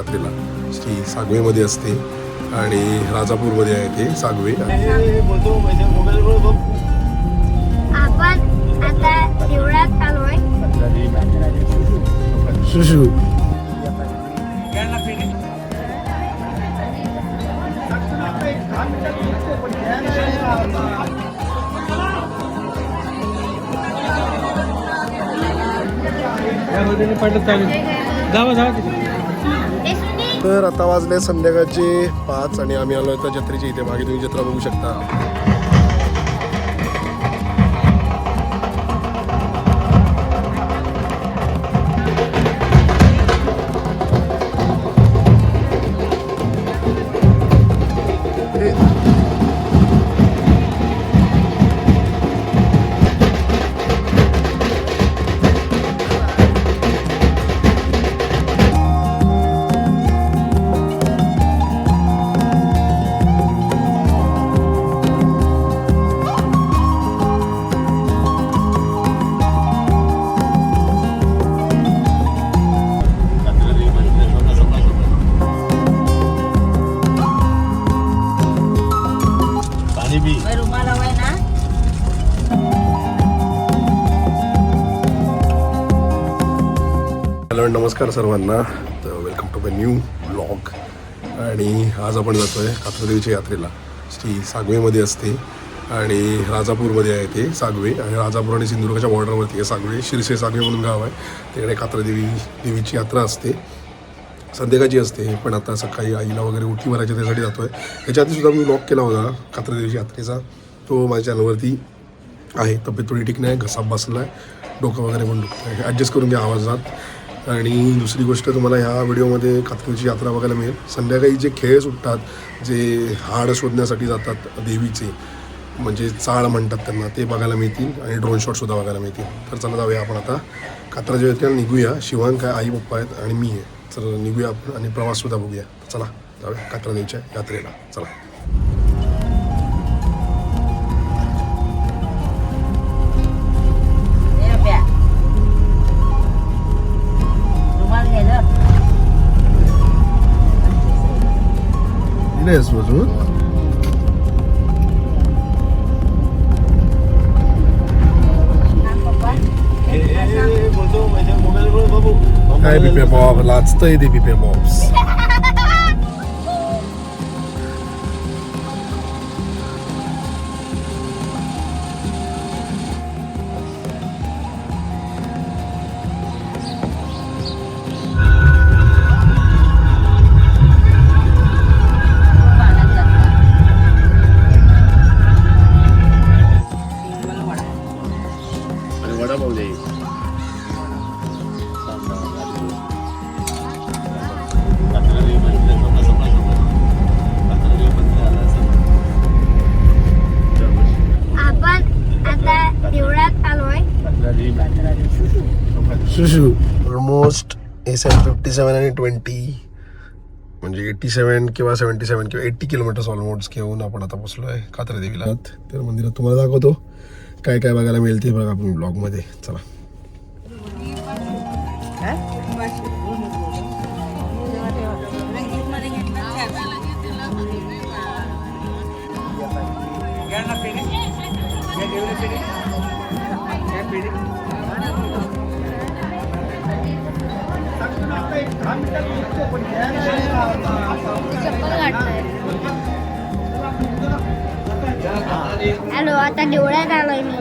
यात्रेला श्री सागवेमध्ये असते आणि राजापूरमध्ये आहे ते सागवे. आपण आता देवळात आलोय शुशू पडत चालेल जावा जावा. तर आता वाजले संध्याकाळचे पाच आणि आम्ही आलो आता जत्रेच्या इथे मागे. तुम्ही जत्रा बघू शकता. नमस्कार सर्वांना. तर welcome to my new blog आणि आज आपण जातो आहे कात्रदेवीच्या यात्रेला. श्री सागवेमध्ये असते. आणि राजापूरमध्ये आहे ते सागवे. आणि राजापूर आणि सिंधुदुर्गाच्या बॉर्डरवरती आहे सागवे. शिरसे सागवे म्हणून गाव आहे. तिकडे कात्रदेवी देवीची यात्रा असते. संध्याकाळची असते. पण आता सकाळी आईला वगैरे उठी भरायच्या त्यासाठी जातो आहे त्याच्या सुद्धा मी ब्लॉग केला होता कात्रदेवीच्या यात्रेचा. तो माझ्या चॅनलवरती आहे. तब्येत थोडी ठीक नाही. घसा बसला आहे डोकं वगैरे पण दुखतं आहे ॲडजस्ट करून घ्या आवाजात. आणि दुसरी गोष्ट तुम्हाला ह्या व्हिडिओमध्ये कात्रदेवीची यात्रा बघायला मिळेल. संध्याकाळी जे खेळ सुटतात जे हाड शोधण्यासाठी जातात देवीचे म्हणजे चाळ म्हणतात त्यांना ते बघायला मिळतील आणि ड्रोन शॉटसुद्धा बघायला मिळतील. तर चला जाऊया आपण आता. कात्रा यात्रेला निघूया. शिवान काय आई पप्पा आहेत आणि मी आहे. तर निघूया आपण आणि प्रवाससुद्धा बघूया. चला जाऊया कात्रादेवीच्या यात्रेला. चला. नाही अजून पप्पा काय बिपे बॉब लाचतंय ते बिपे बॉब्स आणि शुशू almost S M fifty seven आणि ट्वेंटी म्हणजे एट्टी सेवन किंवा सेवन्टी सेवन किंवा एट्टी किलोमीटर्स ऑलमोस्ट घेऊन आपण आता पोचलो आहे कात्रा देवीला तर मंदिरात तुम्हाला दाखवतो. काय काय बघायला मिळेल ते बघा आपण ब्लॉगमध्ये चला. चप्पल काढतोय हॅलो आता देवळात आलोय मी.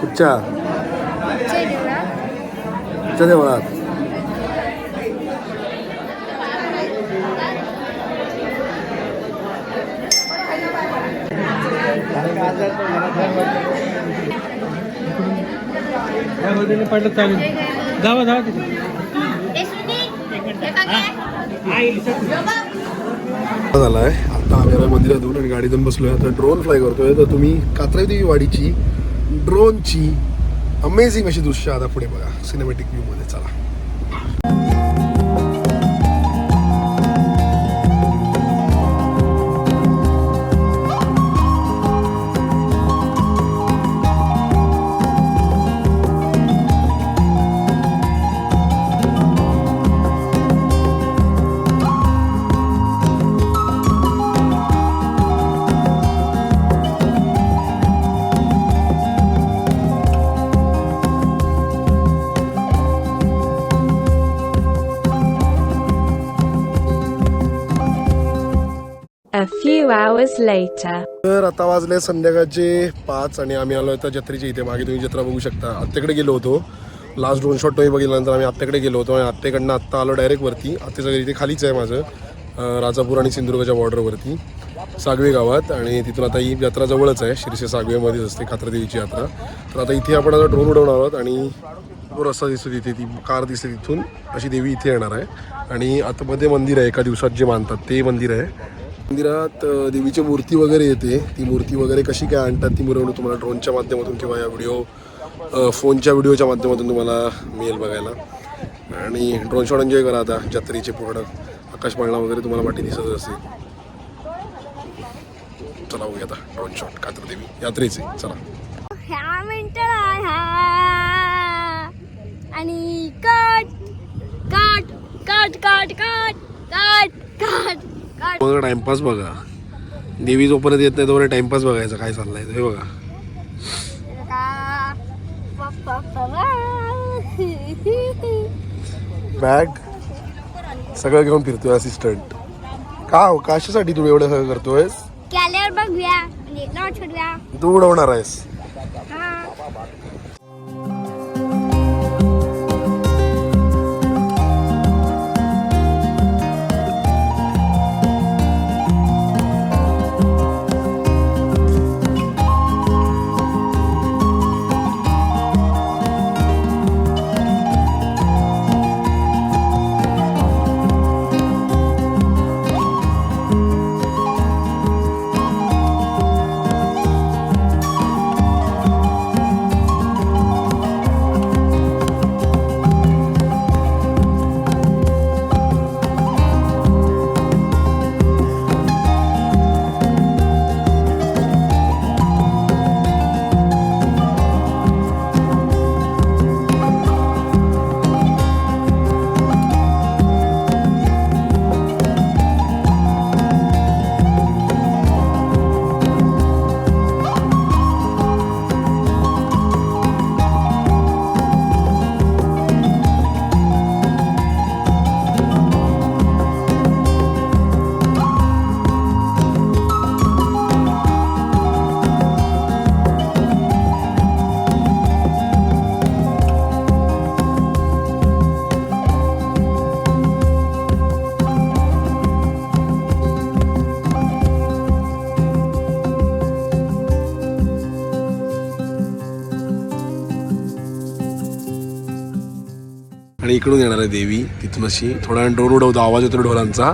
कुठच्या? कुठच्या देवळात? कुठच्या देवळात? पडत चालेल जावा जावा तिथे झाला आहे आता आम्ही मंदिरातून आणि गाडीतून आहे आता ड्रोन फ्लाय करतोय. तर तुम्ही कात्रादेवी वाडीची ड्रोनची अमेझिंग अशी दृश्य आता पुढे बघा. सिनेमॅटिक व्ह्यू मध्ये चला. A few hours later. तर आता वाजले संध्याकाळचे पाच आणि आम्ही आलो आता जत्रेच्या इथे मागे. तुम्ही जत्रा बघू शकता. आत्याकडे गेलो होतो. लास्ट दोन शॉट तुम्ही बघितल्यानंतर आम्ही आत्याकडे गेलो होतो आणि आत्याकडनं आत्ता आलो डायरेक्ट वरती. आत्याचं घरी इथे खालीच आहे माझं. राजापूर आणि सिंधुदुर्गच्या बॉर्डरवरती सागवे गावात आणि तिथून आता ही यात्रा जवळच आहे. शिरसे सागवेमध्येच असते खात्रदेवीची यात्रा. तर आता इथे आपण आता ड्रोन उडवणार आहोत आणि तो रस्ता दिसतो तिथे. ती कार दिसते तिथून. अशी देवी इथे येणार आहे. आणि आतमध्ये मंदिर आहे. एका दिवसात जे मानतात ते मंदिर आहे. मंदिरात देवीची मूर्ती वगैरे येते. ती मूर्ती वगैरे कशी काय आणतात ती मिरवणूक तुम्हाला ड्रोनच्या माध्यमातून किंवा या व्हिडिओ फोनच्या व्हिडिओच्या माध्यमातून तुम्हाला मिळेल बघायला. आणि ड्रोन शॉट एन्जॉय करा आता जत्रेचे पूर्ण आकाशपाळणा वगैरे तुम्हाला वाटी दिसत असेल. चला बघूया आता ड्रोन शॉट कात्र देवी यात्रेचे चला. आणि काट काट काट काट काट काट काट बघा टाइमपास बघा. देवी जोपर्यंत येत नाही तोपर्यंत टाइमपास बघायचा काय चाललंय ते बघा. बॅग सगळं घेऊन फिरतोय असिस्टंट का हो? कशासाठी तू एवढं सगळं करूया तू उडवणार आहेस. आणि इकडून येणार आहे देवी तिथून अशी थोडा वेळ ड्रोन उडवतो आवाज येतो ढोलांचा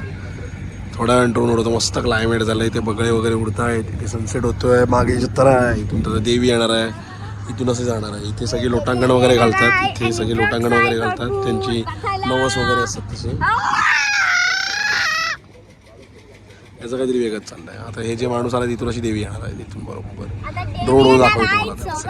थोडा वेळ ड्रोन उडवतो मस्त क्लायमेट झालंय इथे बगळे वगैरे उडतायत इथे सनसेट होतोय मागे जत्रा आहे इथून तर देवी येणार आहे इथून असं जाणार आहे. इथे सगळे लोटांगण वगैरे घालतात इथे सगळे लोटांगण वगैरे घालतात त्यांची नवस वगैरे असतात तसे याचं काहीतरी वेगळंच चाललंय. आता हे जे माणूस आला तिथून अशी देवी येणार आहे तिथून बरोबर. ड्रोन दाखवतो मला त्याचं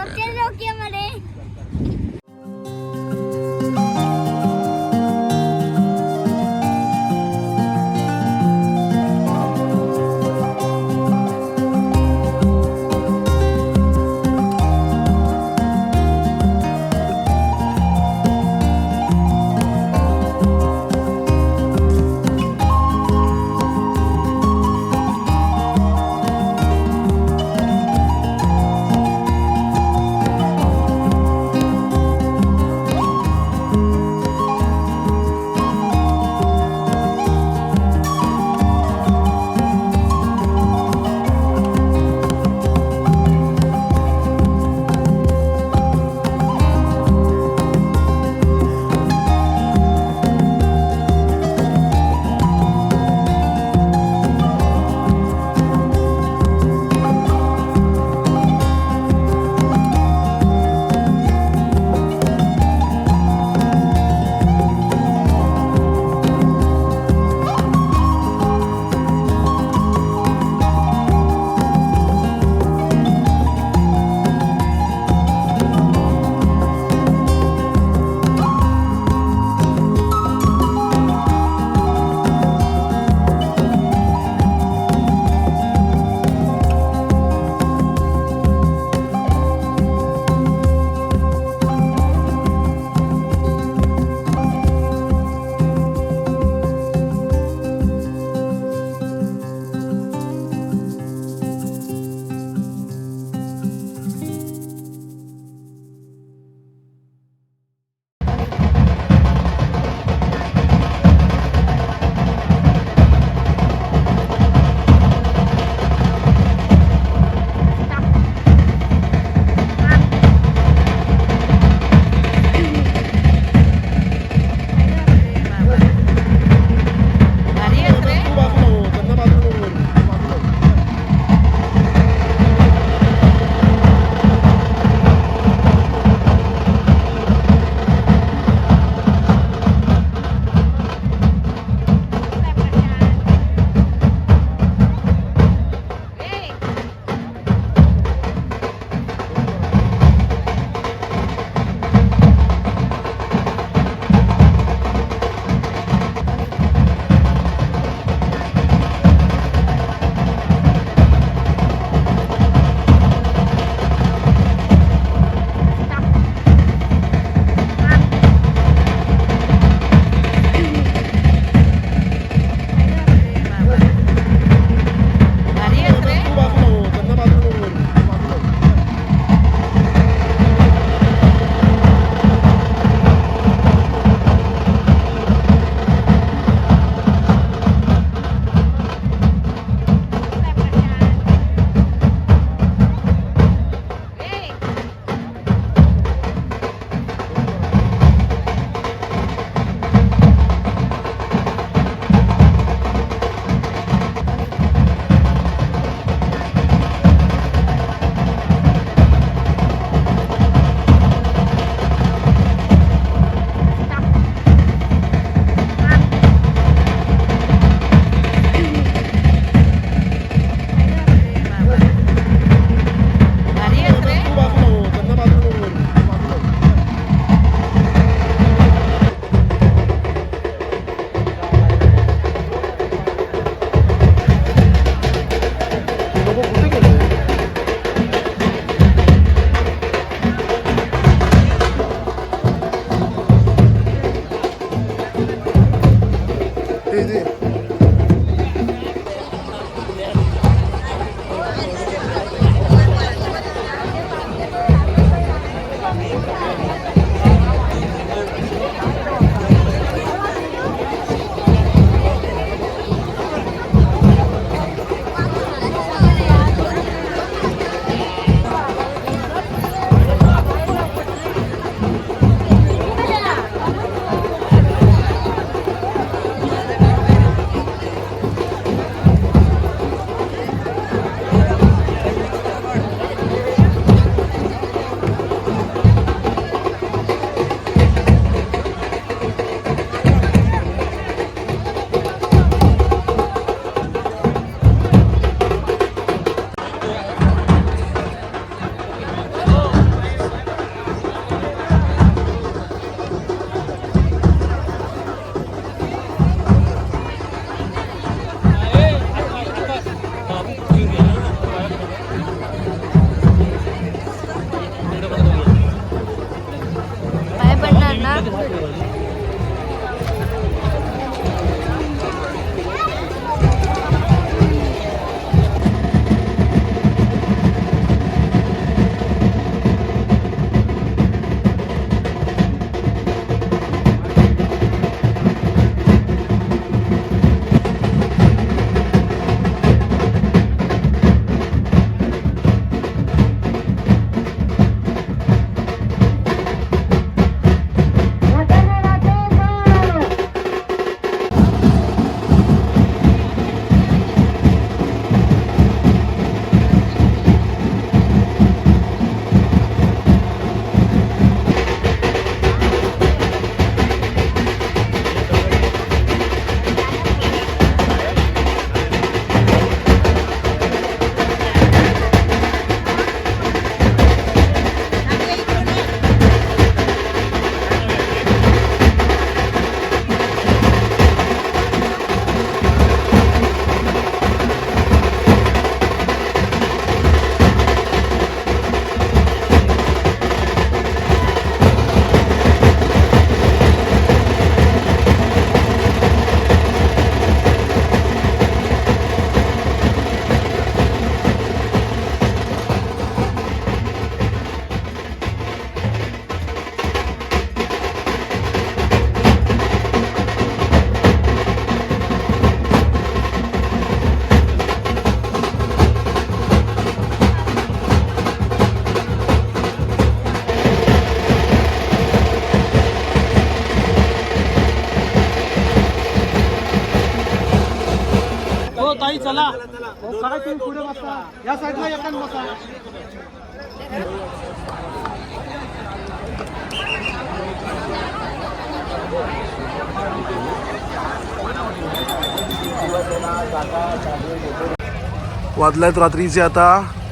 वाजल्यात रात्रीचे आता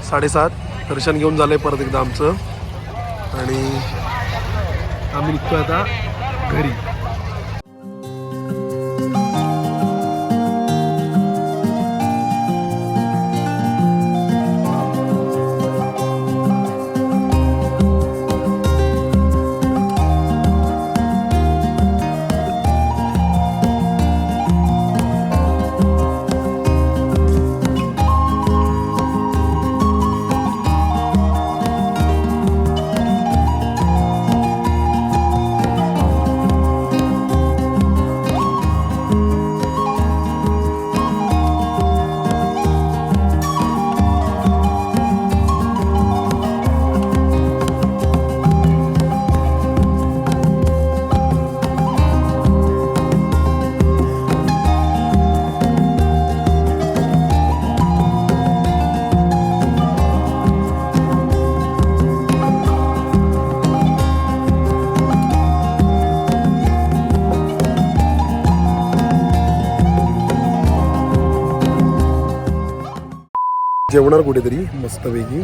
साडेसात. दर्शन घेऊन झालंय परत एकदा आमचं. आणि आम्ही निघतोय आता घरी. जेवणार कुठेतरी मस्तपैकी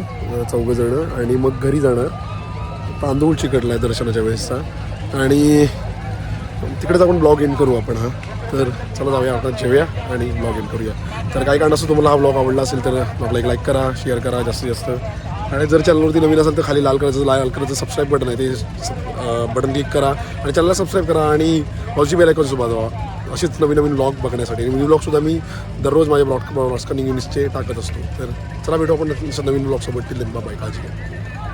चौघंजणं जण आणि मग घरी जाणार. तांदूळ चिकटला आहे दर्शनाच्या वेळेसचा. आणि तिकडे जाऊन ब्लॉग इन करू आपण हा. तर चला जाऊया आपण जेवूया आणि ब्लॉग इन करूया. तर काही कारण असं तुम्हाला हा ब्लॉग आवडला असेल तर आपला एक लाईक करा शेअर करा जास्तीत जास्त. आणि जर चॅनलवरती नवीन असेल तर खाली लाल कलरचं लाल कलरचं सबस्क्राईब बटन आहे ते बटन क्लिक करा आणि चॅनलला सबस्क्राईब करा आणि पावची बेल आयकॉनसुद्धा वाजवा असेच नवीन नवीन ब्लॉग बघण्यासाठी. आणि ब्लॉगसुद्धा मी दररोज माझ्या ब्रॉड ब्रॉडकास्टिंग कनिंग टाकत असतो. तर चला भेटू आपण नवीन ब्लॉगसोबत टिल बाय काळजी घ्या.